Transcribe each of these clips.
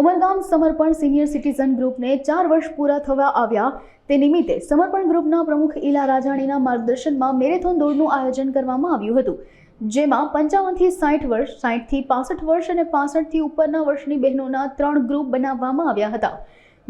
ઉમરગામ સમર્પણ senior citizen ગ્રુપને ચાર વર્ષ પૂરા થવા આવ્યા. તે નિમિત્તે સમર્પણ ગ્રુપના પ્રમુખ ઈલા રાજાણીના માર્ગદર્શનમાં મેરેથોન દોડનું આયોજન કરવામાં આવ્યું હતું, જેમાં પંચાવનથી સાઠ વર્ષ, સાઠથી પાસઠ વર્ષ અને પાસઠથી ઉપરના વર્ષની બહેનોના ત્રણ ગ્રુપ બનાવવામાં આવ્યા હતા.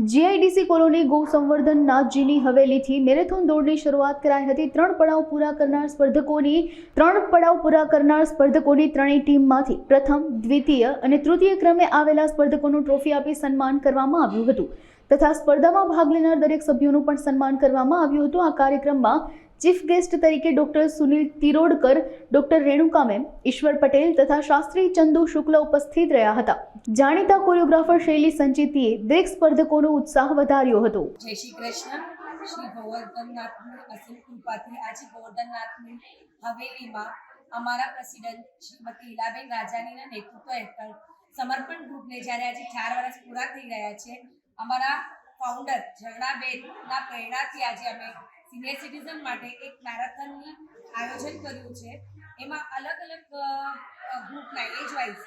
જીઆઈડીસી કોલોની ગૌ સંવર્ધન નાથજીની હવેલીથી મેરેથોન દોડની શરૂઆત કરાઈ હતી. ત્રણ પડાવ પૂરા કરનાર સ્પર્ધકોની, ત્રણ પડાવ પૂરા કરનાર સ્પર્ધકોની ત્રણેય ટીમમાંથી પ્રથમ, દ્વિતીય અને તૃતીય ક્રમે આવેલા સ્પર્ધકોનું ટ્રોફી આપી સન્માન કરવામાં આવ્યું હતું. તથા સ્પર્ધામાં ભાગ લેનાર દરેક સભ્યોનું પણ સન્માન કરવામાં આવ્યું હતું. આ કાર્યક્રમમાં ચીફ ગેસ્ટ તરીકે doctor Sunil Tirodkar, doctor Renuka ma'am, Ishwar Patel તથા શાસ્ત્રી ચંદુ શુક્લ ઉપસ્થિત રહ્યા હતા. જાણીતા કોરિયોગ્રાફર શૈલી સંચિતીએ દરેક સ્પર્ધકોનો ઉત્સાહ વધાર્યો હતો. જય શ્રી કૃષ્ણ. શ્રી ગોવર્ધનનાથની અસીમ કૃપાથી આજે ગોવર્ધનનાથની હવેલીમાં અમારા પ્રેસિડેન્ટ શ્રીમતી ઈલાબેન રાજાનીના નેતૃત્વ હેઠળ સમર્પણ ગ્રુપને જ્યારે આજે ચાર વર્ષ પૂરા થઈ રહ્યા છે, અમારા ફાઉન્ડર ઝરણાબેનના પ્રેરણાથી આજે અમે સિનિયર સિટીઝન માટે એક મેરેથોનની આયોજન કર્યું છે. એમાં અલગ અલગ ગ્રુપના એજ વાઇઝ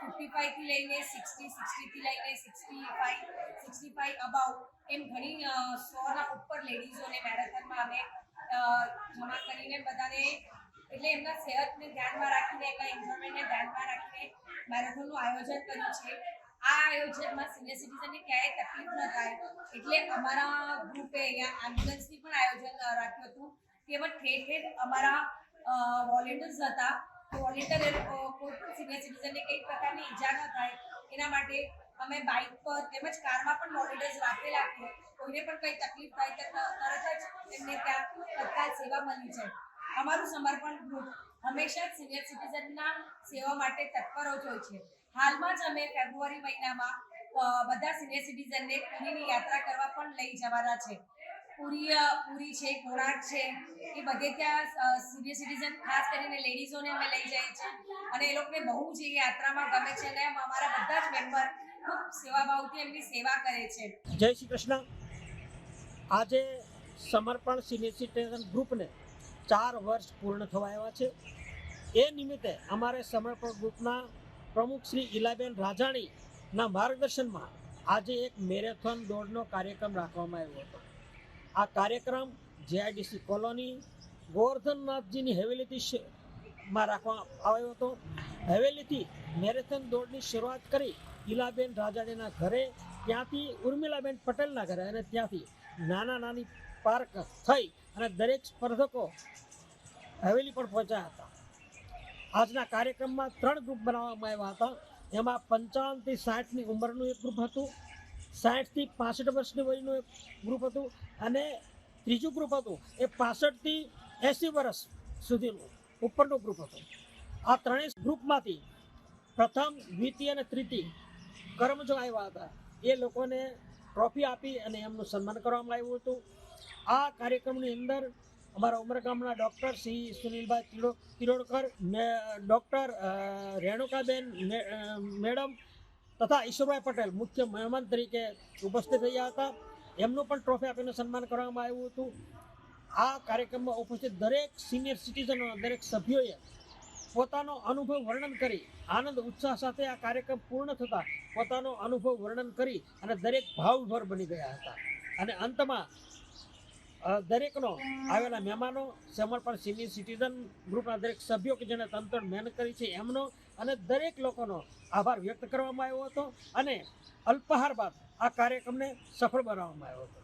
ફિફ્ટી ફાઈવથી લઈને સિક્સટી સિક્સટીથી લઈને sixty five sixty five above એમ ઘણી સોના ઉપર લેડીઝોને મેરેથોનમાં અમે જમા કરીને બધાને, એટલે એમના સેહતને ધ્યાનમાં રાખીને, એમના એન્જોયમેન્ટને ધ્યાનમાં રાખીને મેરેથોનનું આયોજન કર્યું છે. આ આયોજનમાં સિનિયર સિટીઝનને ક્યાંય તકલીફ ન થાય. એટલે અમારા ગ્રુપે અહીંયા એમ્બ્યુલન્સની પણ આયોજન રાખ્યું હતું. તેમજ ઠેર ઠેર અમારા વોલેન્ટિયર્સ હતા. વોલેન્ટિયર કોઈ પણ સિનિયર સિટીઝનને કઈ પ્રકારની ઈજા ન થાય, એના માટે અમે બાઇક પર તેમજ કારમાં પણ વોલેન્ટિયર્સ રાખેલા છે. કોઈને પણ કંઈ તકલીફ થાય તો તરત જ એમને ત્યાં તત્કાલ સેવા મળી છે અમારું સમર્પણ ગ્રુપ હંમેશા સિનિયર સિટીઝનના સેવા માટે તત્પર જ હોય છે. હાલમાં જ અમે ફેબ્રુઆરી મહિનામાં બધા સિનિયર સિટીઝનને પુરીની યાત્રા કરવા પણ લઈ જવાના છે. પુરી પુરી છે કોણાર્ક છે, એ બધે ત્યાં સિનિયર સિટીઝન ખાસ કરીને લેડીઝોને અમે લઈ જઈએ છીએ. અને એ લોકોને બહુ જ એ યાત્રામાં ગમે છે અને અમારા બધા જ મેમ્બર ખૂબ સેવાભાવથી એમની સેવા કરે છે. જય શ્રી કૃષ્ણ. આજે સમર્પણ સિનિયર સિટીઝન ગ્રુપને ચાર વર્ષ પૂર્ણ થવા આવ્યા છે. એ નિમિત્તે અમારે સમર્પણ ગ્રુપના પ્રમુખ શ્રી ઇલાબેન રાજાણીના માર્ગદર્શનમાં આજે એક મેરેથોન દોડનો કાર્યક્રમ રાખવામાં આવ્યો હતો. આ કાર્યક્રમ જેઆઈડીસી કોલોની ગોવર્ધનનાથજીની હવેલીથી માં રાખવામાં આવ્યો હતો. હવેલીથી મેરેથોન દોડની શરૂઆત કરી ઈલાબેન રાજાણીના ઘરે ત્યાંથી ઉર્મિલાબેન પટેલના ઘરે અને ત્યાંથી નાના નાની પાર્ક થઈ અને દરેક સ્પર્ધકો હવેલી પણ પહોંચ્યા હતા. આજના કાર્યક્રમમાં ત્રણ ગ્રુપ બનાવવામાં આવ્યા હતા. એમાં પંચાવનથી સાઠની ઉંમરનું એક ગ્રુપ હતું, સાઠથી પાસઠ વર્ષની વયનું એક ગ્રુપ હતું અને ત્રીજું ગ્રુપ હતું એ પાસઠથી એંસી વર્ષ સુધીનું ઉપરનું ગ્રુપ હતું. આ ત્રણેય ગ્રુપમાંથી પ્રથમ, દ્વિતીય અને તૃતીય કર્મજો આવ્યા હતા. એ લોકોને ટ્રોફી આપી અને એમનું સન્માન કરવામાં આવ્યું હતું. આ કાર્યક્રમની અંદર અમારા ઉમરગામના ડૉક્ટર શ્રી સુનિલભાઈ તિરો તિરોડકર ડૉક્ટર રેણુકાબેન મેડમ તથા ઈશ્વરભાઈ પટેલ, મુખ્ય મહેમાન તરીકે ઉપસ્થિત રહ્યા હતા. એમનું પણ ટ્રોફી આપીને સન્માન કરવામાં આવ્યું હતું. આ કાર્યક્રમમાં ઉપસ્થિત દરેક સિનિયર સિટીઝનો, દરેક સભ્યોએ પોતાનો અનુભવ વર્ણન કરી, આનંદ, ઉત્સાહ સાથે આ કાર્યક્રમ પૂર્ણ થતાં પોતાનો અનુભવ વર્ણન કરી અને દરેક ભાવભર બની ગયા હતા. અને અંતમાં દરેકનો આવેલા મહેમાનો સમર્પણ સિનિયર સિટીઝન ગ્રુપના દરેક સભ્યો કે જેણે તંત્ર મહેનત કરી છે એમનો અને દરેક લોકોનો આભાર વ્યક્ત કરવામાં આવ્યો હતો અને અલ્પાહાર બાદ આ કાર્યક્રમને સફળ બનાવવામાં આવ્યો હતો.